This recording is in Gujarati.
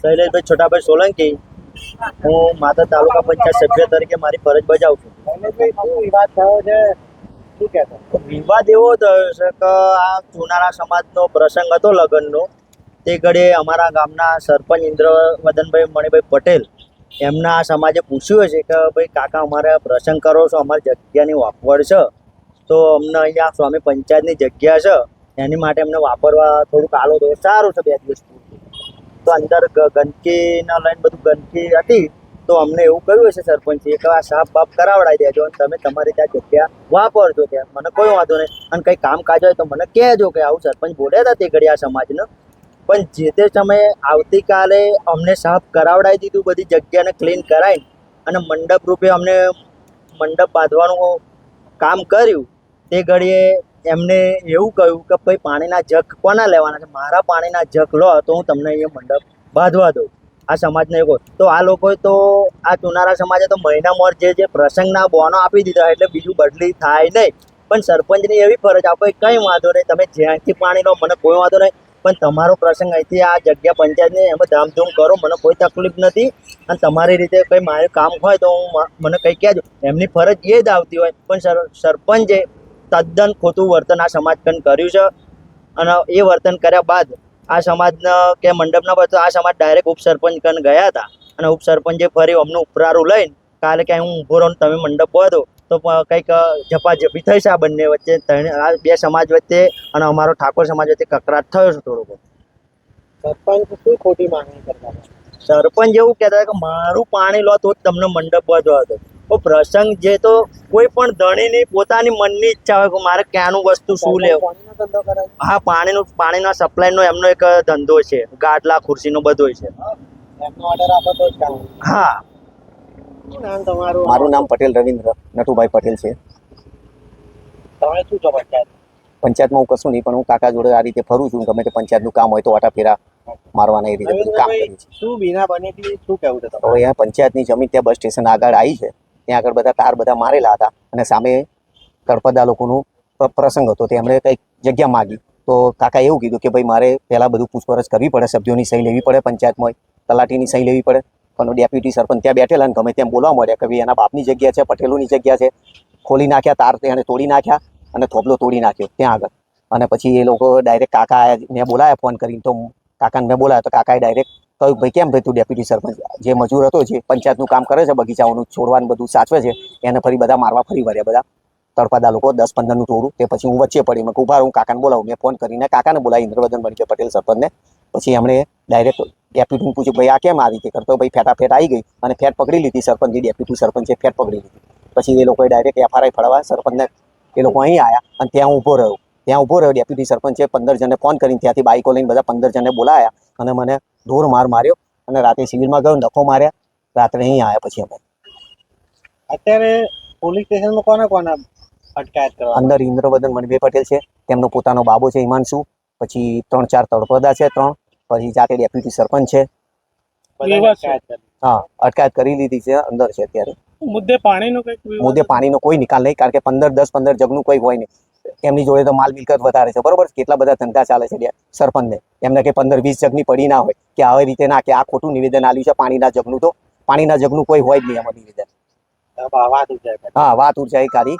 શૈલેષભાઈ છોટાભાઈ સોલંકી હું માતા તાલુકા પંચાયત સભ્ય તરીકે મારી ફરજ બજાવું છું. વિવાદ એવો થયો છે કે આ ચુનારા સમાજનો પ્રસંગ હતો લગ્નનો. તે ઘડીએ અમારા ગામના સરપંચ ઇન્દ્ર વદનભાઈ મણિભાઈ પટેલ એમના આ સમાજે પૂછ્યું છે કે ભાઈ કાકા અમારે પ્રસંગ કરો છો અમારી જગ્યાની વાપવડ છે. તો અમને અહીંયા સ્વામી પંચાયતની જગ્યા છે. એની માટે અમને વાપરવા થોડુંક આલો તો સારું છે બે દિવસ તો અંદર ગંદકીના લઈને બધું ગંદકી હતી, તો અમને એવું કહ્યું હશે સરપંચે કે આ સાફ બાફ કરાવડાવી દેજો અને તમે તમારી ત્યાં જગ્યા વાપરજો કે મને કોઈ વાંધો નહીં. અને કંઈ કામકાજ હોય તો મને કહેજો કે આવું સરપંચ બોલ્યા હતા તે ઘડી આ સમાજને. પણ જે તે સમયે આવતીકાલે અમને સાફ કરાવડાવી દીધું, બધી જગ્યાને ક્લીન કરાવીને અને મંડપ રૂપે અમને મંડપ બાંધવાનું કામ કર્યું, તે ઘડીએ એમને એવું કહ્યું કે ભાઈ, પાણીના જગ કોના લેવાના છે? મારા પાણીના જગ લો, તો હું તમને અહીંયા મંડપ બાંધવા દઉં. આ સમાજને કહું. તો આ લોકોએ તો, આ ચુનારા સમાજે તો મહિના મોર જે જે પ્રસંગના બોનો આપી દીધા એટલે બીજું બદલી થાય નહીં. પણ સરપંચની એવી ફરજ આપો કંઈ વાંધો નહીં, તમે જ્યાંથી પાણી લો, મને કોઈ વાંધો નહીં. પણ તમારો પ્રસંગ અહીંથી આ જગ્યા પંચાયતની એમાં ધામધૂમ કરો, મને કોઈ તકલીફ નથી. અને તમારી રીતે કંઈ મારું કામ હોય તો હું, મને કંઈ કહેજો. એમની ફરજ એ જ આવતી હોય. પણ સર, સરપંચે તદ્દન ખોટું વર્તન આ સમાજ કંઈ કર્યું છે. અને એ વર્તન કર્યા બાદ આ સમાજના કે મંડપના પર આ સમાજ ડાયરેક્ટ ઉપસરપંચ કન ગયા હતા. અને ઉપસરપંચે ફરી અમનું ઉપરારું લઈને કાલે ક્યાંય હું ઊભો રહું તમે મંડપ બાંધો તો કંઈક ઝપાઝપી થઈ છે આ બંને વચ્ચે. આ બે સમાજ વચ્ચે અને અમારો ઠાકોર સમાજ વચ્ચે કકરાટ થયો છે થોડોક. સરપંચ શું ખોટી માંગણી કરતા સરપંચ એવું કહેતા કે મારું પાણી લો તો જ તમને મંડપ બાંધવા હતો પ્રસંગ જે તો કોઈ પણ ધણીની પોતાની મનની ઈચ્છા હોય કે મારે ક્યાંનું વસ્તુ શું લેવું? હા પાણીનું પાણીના સપ્લાયનો એમનો એક ધંધો છે. ગાડલા ખુરશીનો બધો છે. હા તમારું? મારું નામ પટેલ રવિન્દ્ર નટુભાઈ પટેલ છે. તમે શું છો પંચાયત? પંચાયતમાં હું કશું નહીં પણ હું કાકા જોડે આ રીતે ફરું છું. ગમે તે પંચાયતનું કામ હોય તો વાટા ફેરા મારવાના એ રીતે કામ કરીએ છે શું બીના બની શું કેવું છે હવે અહીંયા પંચાયતની જમીન ત્યાં બસ સ્ટેશન આગળ આવી છે. ત્યાં આગળ બધા તાર બધા મારેલા હતા અને સામે તળપદા લોકોનું પ્રસંગ હતો. તે એમણે કંઈક જગ્યા માગી. તો કાકા એવું કીધું કે ભાઈ મારે પહેલાં બધું પૂછપરછ કરવી પડે, સભ્યોની સહી લેવી પડે, પંચાયતમાં તલાટીની સહી લેવી પડે. પણ ડેપ્યુટી સરપંચ ત્યાં બેઠેલા અને ગમે તેમ બોલવા મળ્યા કે ભાઈ એના બાપની જગ્યા છે, પટેલોની જગ્યા છે. ખોલી નાખ્યા, તાર એને તોડી નાખ્યા અને થોપલો તોડી નાખ્યો ત્યાં આગળ. અને પછી એ લોકો ડાયરેક્ટ કાકા મેં બોલાયા, ફોન કરીને તો કાકાને મેં બોલાયા તો કાકાએ ડાયરેક્ટ કહ્યું ભાઈ કેમ ભાઈ તું ડેપ્યુટી સરપંચ? જે મજૂર હતો, જે પંચાયતનું કામ કરે છે, બગીચાઓનું છોડવાનું બધું સાચવે છે, એને ફરી બધા મારવા ફરી વળ્યા બધા. તળપાદા લોકો દસ પંદરનું ટોળું તે પછી હું વચ્ચે પડી. મેં ઊભા હું કાકાને બોલાવું. મેં ફોન કરીને કાકાને બોલાવી, ઇન્દ્રવદન બનકે પટેલ સરપંચને. પછી એમણે ડાયરેક્ટ ડેપ્યુટીને પૂછ્યું, ભાઈ, આ કેમ આ રીતે કરતો? ભાઈ, ફેટાફેટ આવી ગઈ અને ફેટ પકડી લીધી સરપંચ, જે ડેપ્યુટી સરપંચે ફેટ પકડી લીધી. પછી એ લોકોએ ડાયરેક્ટ એફઆરઆઈ ફળવા સરપંચને, એ લોકો અહીં આવ્યા અને ત્યાં ઊભો રહ્યો. ત્યાં ઊભો રહ્યો ડેપ્યુટી સરપંચે પંદર જણને ફોન કરીને ત્યાંથી બાઇકો લઈને બધા પંદર જણને બોલાયા અને મને ઢોર માર માર્યો અને રાતે સિવિલમાં ગયો ધક્કો માર્યા. રાત્રે અહીં આવ્યા પછી અમે. અત્યારે પોલીસ સ્ટેશનમાં કોને કોને અટકાયત કરવા? અંદર ઇન્દ્રવદન મણિભાઈ પટેલ છે તેમનો પોતાનો બાબો છે હિમાંશુ. પછી ત્રણ ચાર તળપદા છે ત્રણ. પછી જાતે ડેપ્યુટી સરપંચ છે. હા અટકાયત કરી લીધી છે અંદર છે અત્યારે. મુદ્દે પાણીનો કંઈક મુદ્દે પાણીનો કોઈ નિકાલ નહીં કારણ કે પંદર દસ પંદર જગનું કોઈ હોય નહીં. એમની જોડે તો માલ મિલકત વધારે છે. બરોબર? કેટલા બધા ધંધા ચાલે છે સરપંચને. એમને કે પંદર વીસ જગની પડી ના હોય કે આવી રીતે ના કે આ ખોટું નિવેદન આવ્યું છે પાણીના જગનું તો. પાણીના જગનું કોઈ હોય જ નહીં એમાં નિવેદન. હા વાત ઊર્જા એ કાઢી